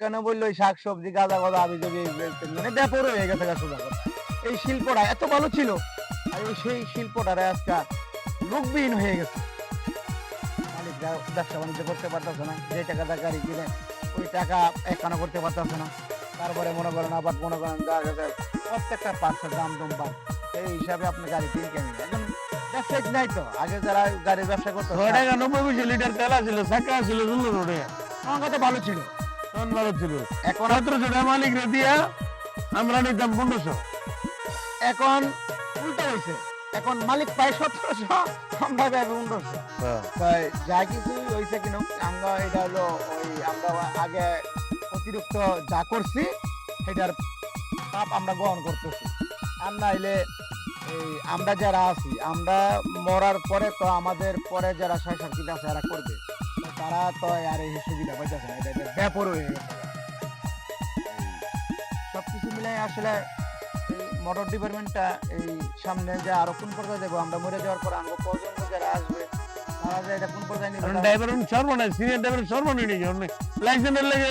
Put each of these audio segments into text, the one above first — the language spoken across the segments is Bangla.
কেন বলল ওই শাক সবজি গাঁদা গাদা আবি জবি মানে ব্যাপার হয়ে গেছে গা সোজা কথা। এই শিল্পটা এত ভালো ছিল আর সেই শিল্পটারে আজকে লোকবিহীন হয়ে গেছে। মালিকরা ব্যবসা বাণিজ্য করতে পারতেছে না যে টাকাটা গাড়ি কিনে ওই টাকা একানো করতে পারতেছে না। তারপরে মনে করেন আবার মনে করেন প্রত্যেকটা পার্সের দাম দম বাড়। সেই হিসাবে আপনি গাড়ি কিনে কেন এখন ব্যবসায়িক নাই তো। আগে যারা গাড়ির ব্যবসা করতো নব্বই লিটার তেল চাকা ছিল আমার কথা ভালো ছিল। তখন ভালো ছিল। এখন সতেরোশো টাকা মালিক রে দিয়া আমরা নিতাম পনেরোশো। এখন উল্টো হয়েছে এখন মালিক পায় সতেরোশো আমরা পাই পনেরোশো। তাই যা কিছু হয়েছে কিনা আমরা এটা হলো ওই আমরা আগে অতিরিক্ত যা করছি সেটার পাপ আমরা গ্রহণ করতেছি। আর নাইলে এই আমরা যারা আছি আমরা মরার পরে তো আমাদের পরে যারা সার্কিট আছে এরা করবে। তারা তো আর এই সুবিধা পাইতেছে না এটা ব্যাপার হয়ে গেছে। সব কিছু মিলাই আসলে মোটর ডিপার্টমেন্টটা এই সামনে যে আরও কোন পর্যায়ে দেবো আমরা মরে যাওয়ার পর আঙ্গ প্রজন্ম যারা আসবে তারা যে এটা কোন পর্যায়ে নিবে কারণ ড্রাইভার সর্বনাশ সিনিয়র ড্রাইভার সর্বনাশ নিয়ে যাও লাইসেন্সের লেগে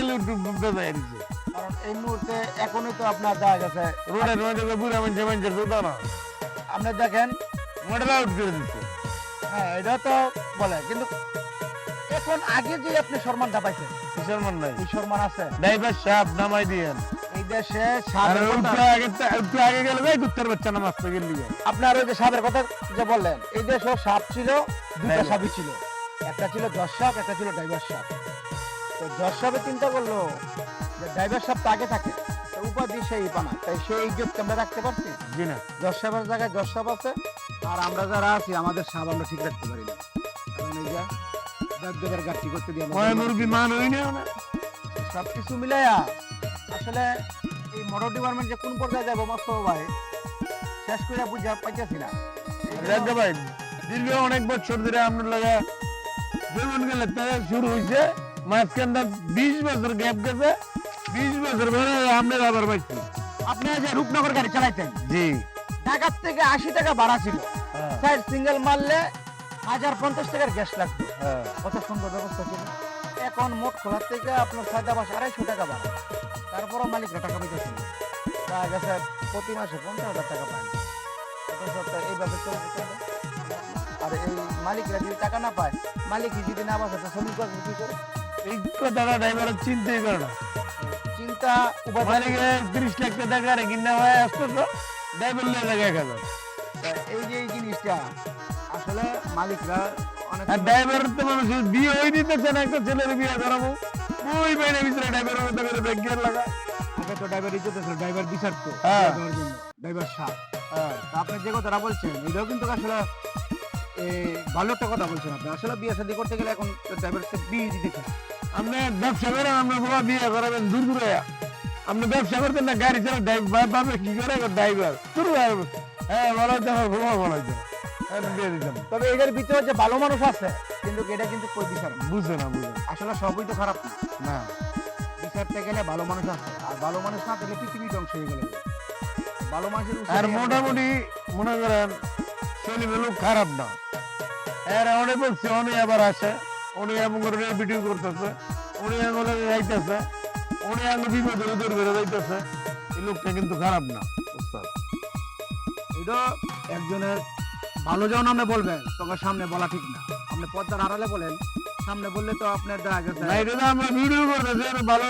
বেজায় দিচ্ছে কারণ এই মুহূর্তে এখনই তো আপনার দেখা গেছে রোডের মধ্যে বুড়া মানুষের মানুষের জোতা না। আপনি দেখেন মডেল আউট করে দিচ্ছে। হ্যাঁ এটা তো বলে কিন্তু এখন আগে যে আপনি মান নাই সম্মান আছে? ড্রাইভার সাহেব নামাই দিয়েন। এই দেশে আগে গেলে ভাই কুত্তার বাচ্চা নামাজ তো গেলি। আপনার ওই যে সাপের কথা যে বললেন এই দেশে সাপ ছিল দুটা। সাপই ছিল। একটা ছিল দশ সাপ একটা ছিল ড্রাইভার সাপ। তো দশ সাপে চিন্তা করল যে ড্রাইভার সাপ তো আগে থাকে উপাধি সেই পানা তাই সেই ইজ্জত আমরা রাখতে পারছি? জি না। দশ সাপের জায়গায় দশ সাপ আছে আর আমরা যারা আছি আমাদের সাপ আমরা ঠিক রাখতে পারি না। দেবদেবের গাঠি করতে দিয়ে আমাদের মুরগি মান হই না না। সবকিছু মিলাইয়া আসলে এই মোটর ডিপার্টমেন্ট যে কোন পর্যায়ে যাব মস্ত ভাই? শেষ করে বুঝা পাইতেছি না। ভাই দীর্ঘ অনেক বছর ধরে আপনার লাগা জীবন গেলে শুরু হয়েছে মাঝখানটা বিশ বছর গ্যাপ গেছে বিশ বছর পরে আপনার আবার পাইছি। আপনি যে রূপনগর গাড়ি চালাইতেন? জি। ঢাকার থেকে আশি টাকা ভাড়া ছিল। হ্যাঁ, সাইড সিঙ্গেল মারলে হাজার পঞ্চাশ টাকার গ্যাস লাগতো হ্যাঁ। কত সুন্দর ব্যবস্থা ছিল। এখন মোট খোলার থেকে আপনার সাদা বাস আড়াইশো টাকা ভাড়া তারপরও মালিকরা টাকা পাইতেছিল দেখা গেছে প্রতি মাসে পঞ্চাশ হাজার টাকা পায়। না। এইভাবে আর এই মালিকরা যদি টাকা না পায় মালিক যদি না বাসে তো শ্রমিক কি করে? এই কথাটা ড্রাইভার চিন্তাই করে না। চিন্তা মালিকে তিরিশ লাখ টাকা কিনা হয় আসতেছ ড্রাইভার এক হাজার এই যে এই জিনিসটা আসলে মালিকরা ড্রাইভার তো মানুষ বিয়ে হয়ে দিতেছে না একটা ছেলের বিয়ে করাবো। ওই বাইরে ভিতরে ড্রাইভারের মধ্যে করে ব্যাগ গিয়ার লাগা। আগে তো ড্রাইভার ইজ্জত ছিল ড্রাইভার বিচারতো হ্যাঁ। ড্রাইভার সাপ। আপনি যে কথাটা বলছেন এটাও কিন্তু আসলে ভালো একটা কথা বলছেন আপনি। আসলে বিয়ে শাদী করতে গেলে এখন ড্রাইভার বিয়ে দিতে আপনি ব্যবসা করেন আপনার বাবা বিয়ে করাবেন দূর দূরে। আপনি ব্যবসা করতেন না গাড়ি চালা ড্রাইভার পাবে কি করে ড্রাইভার দূর হ্যাঁ বলা হচ্ছে আমার বাবা বলা হচ্ছে দিতাম। তবে এদের ভিতরে যে ভালো মানুষ আছে কিন্তু এটা কিন্তু কই বিচার না। বুঝে না বুঝে না। আসলে সবই তো খারাপ না। না। বিচারতে গেলে ভালো মানুষ আছে আর ভালো মানুষ না থাকলে পৃথিবী ধ্বংস হয়ে গেলে। ভালো মানুষের উচিত আর মোটামুটি মনে করেন শরীর লোক খারাপ না। এর অনেক বলছে উনি আবার আসে। উনি এমন করে ভিডিও করতেছে। উনি আঙুলে যাইতেছে। উনি আঙুল বিপদ দূর বেরো যাইতেছে। এই লোকটা কিন্তু খারাপ না উস্তাদ এটা একজনের ভালো যখন আপনি বলবেন তখন সামনে বলা ঠিক না। আপনি পর্দার আড়ালে বলেন, সামনে বললে তো আপনার দেখা গেছে আমরা ভিডিও করতেছি ভালো